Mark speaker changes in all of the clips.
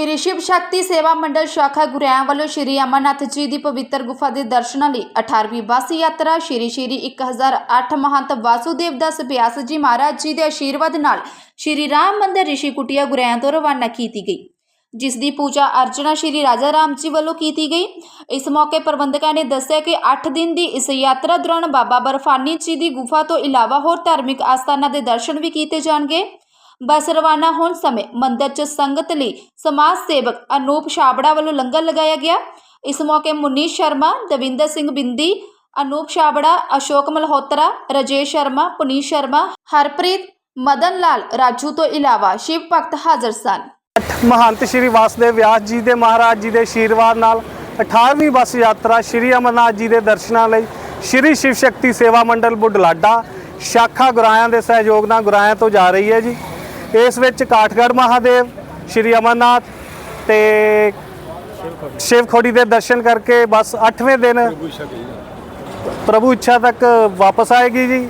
Speaker 1: ਸ਼੍ਰੀ ਸ਼ਿਵ ਸ਼ਕਤੀ ਸੇਵਾ ਮੰਡਲ ਸ਼ਾਖਾ ਗੁਰਿਆਂ ਵੱਲੋਂ ਸ਼੍ਰੀ ਅਮਰਨਾਥ ਜੀ ਦੀ ਪਵਿੱਤਰ ਗੁਫਾ ਦੇ ਦਰਸ਼ਨਾਂ ਲਈ 18ਵੀਂ ਬੱਸ ਯਾਤਰਾ, ਸ਼੍ਰੀ ਸ਼੍ਰੀ 1008 ਮਹੰਤ ਵਾਸੂਦੇਵ ਦਾਸ ਬਿਆਸ ਜੀ ਮਹਾਰਾਜ ਜੀ ਦੇ ਆਸ਼ੀਰਵਾਦ ਨਾਲ ਸ਼੍ਰੀ ਰਾਮ ਮੰਦਿਰ ਰਿਸ਼ੀ ਕੁਟੀਆ ਗੁਰਿਆਂ ਤੋਂ ਰਵਾਨਾ ਕੀਤੀ ਗਈ, ਜਿਸ ਦੀ ਪੂਜਾ ਅਰਚਨਾ ਸ਼੍ਰੀ ਰਾਜਾ ਰਾਮ ਜੀ ਵੱਲੋਂ ਕੀਤੀ ਗਈ। ਇਸ ਮੌਕੇ ਪ੍ਰਬੰਧਕਾਂ ਨੇ ਦੱਸਿਆ ਕਿ 8 ਦਿਨ ਦੀ ਇਸ ਯਾਤਰਾ ਦੌਰਾਨ ਬਾਬਾ ਬਰਫਾਨੀ ਜੀ ਦੀ ਗੁਫਾ ਤੋਂ ਇਲਾਵਾ ਹੋਰ ਧਾਰਮਿਕ ਆਸਥਾਨਾਂ ਦੇ ਦਰਸ਼ਨ ਵੀ ਕੀਤੇ ਜਾਣਗੇ। ਬੱਸ ਰਵਾਨਾ ਹੋਣ ਸਮੇਂ ਮੰਦਰ 'ਚ ਸੰਗਤ ਲਈ ਸਮਾਜ ਸੇਵਕ ਅਨੂਪ ਛਾਬੜਾ ਵੱਲੋਂ ਲੰਗਰ ਲਗਾਇਆ ਗਿਆ। ਇਸ ਮੌਕੇ ਮੁਨੀਸ਼ ਸ਼ਰਮਾ, ਦਵਿੰਦਰ ਸਿੰਘ ਬਿੰਦੀ, ਅਨੂਪ ਛਾਬੜਾ, ਅਸ਼ੋਕ ਮਲਹੋਤਰਾ, ਰਜੇਸ਼ ਸ਼ਰਮਾ, ਪੁਨੀਤ ਸ਼ਰਮਾ, ਹਰਪ੍ਰੀਤ, ਮਦਨ ਲਾਲ, ਰਾਜੂ ਤੋਂ ਇਲਾਵਾ ਸ਼ਿਵ ਭਗਤ ਹਾਜ਼ਰ ਸਨ।
Speaker 2: ਮਹੰਤ ਸ਼੍ਰੀ ਵਾਸਦੇਵ ਵਿਆਸ ਜੀ ਦੇ ਮਹਾਰਾਜ ਜੀ ਦੇ ਆਸ਼ੀਰਵਾਦ ਨਾਲ 18ਵੀਂ ਬੱਸ ਯਾਤਰਾ ਸ਼੍ਰੀ ਅਮਰਨਾਥ ਜੀ ਦੇ ਦਰਸ਼ਨਾਂ ਲਈ ਸ਼੍ਰੀ ਸ਼ਿਵ ਸ਼ਕਤੀ ਸੇਵਾ ਮੰਡਲ ਬੁਢਲਾਡਾ, ਸ਼ਾਖਾ ਗੁਰਾਇਆਂ ਦੇ ਸਹਿਯੋਗ ਨਾਲ ਗੁਰਾਇਆਂ ਤੋਂ ਜਾ ਰਹੀ ਹੈ ਜੀ। ਇਸ ਵਿੱਚ ਕਾਠਗੜ੍ਹ ਮਹਾਦੇਵ ਸ਼੍ਰੀ ਅਮਰਨਾਥ ਤੇ ਸ਼ਿਵ ਖੋੜੀ ਦੇ ਦਰਸ਼ਨ ਕਰਕੇ ਬੱਸ 8ਵੇਂ ਦਿਨ ਪ੍ਰਭੂ ਇੱਛਾ ਤੱਕ ਵਾਪਸ ਆਏਗੀ ਜੀ।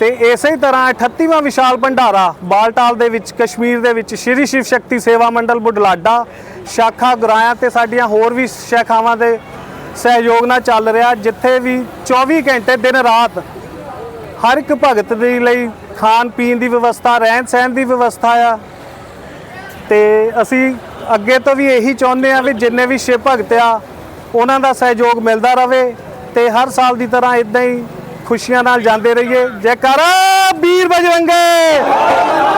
Speaker 2: ਤੇ ਇਸੇ ਹੀ ਤਰ੍ਹਾਂ 38ਵਾਂ ਵਿਸ਼ਾਲ ਭੰਡਾਰਾ ਬਾਲਟਾਲ ਦੇ ਵਿੱਚ ਕਸ਼ਮੀਰ ਦੇ ਵਿੱਚ ਸ਼੍ਰੀ ਸ਼ਿਵ ਸ਼ਕਤੀ ਸੇਵਾ ਮੰਡਲ ਬੁਢਲਾਡਾ ਸ਼ਾਖਾ ਗੁਰਾਇਆਂ ਤੇ ਸਾਡੀਆਂ ਹੋਰ ਵੀ ਸ਼ਾਖਾਵਾਂ ਦੇ ਸਹਿਯੋਗ ਨਾਲ ਚੱਲ ਰਿਹਾ ਜਿੱਥੇ ਵੀ 24 ਘੰਟੇ ਦਿਨ ਰਾਤ ਹਰ ਇੱਕ ਭਗਤ ਦੇ ਲਈ ਖਾਣ ਪੀਣ ਦੀ ਵਿਵਸਥਾ, ਰਹਿਣ ਸਹਿਣ ਦੀ ਵਿਵਸਥਾ ਆ। ਤੇ ਅਸੀਂ ਅੱਗੇ ਤੋਂ ਵੀ ਇਹੀ ਚਾਹੁੰਦੇ ਆ ਵੀ ਜਿੰਨੇ ਵੀ ਸ਼ਿਵ ਭਗਤ ਆ, ਉਹਨਾਂ ਦਾ ਸਹਿਯੋਗ ਮਿਲਦਾ ਰਹੇ ਤੇ ਹਰ ਸਾਲ ਦੀ ਤਰ੍ਹਾਂ ਇਦਾਂ ਹੀ ਖੁਸ਼ੀਆਂ ਨਾਲ ਜਾਂਦੇ ਰਹੀਏ। ਜੈਕਾਰਾ, ਵੀਰ ਬਜਰੰਗੇ!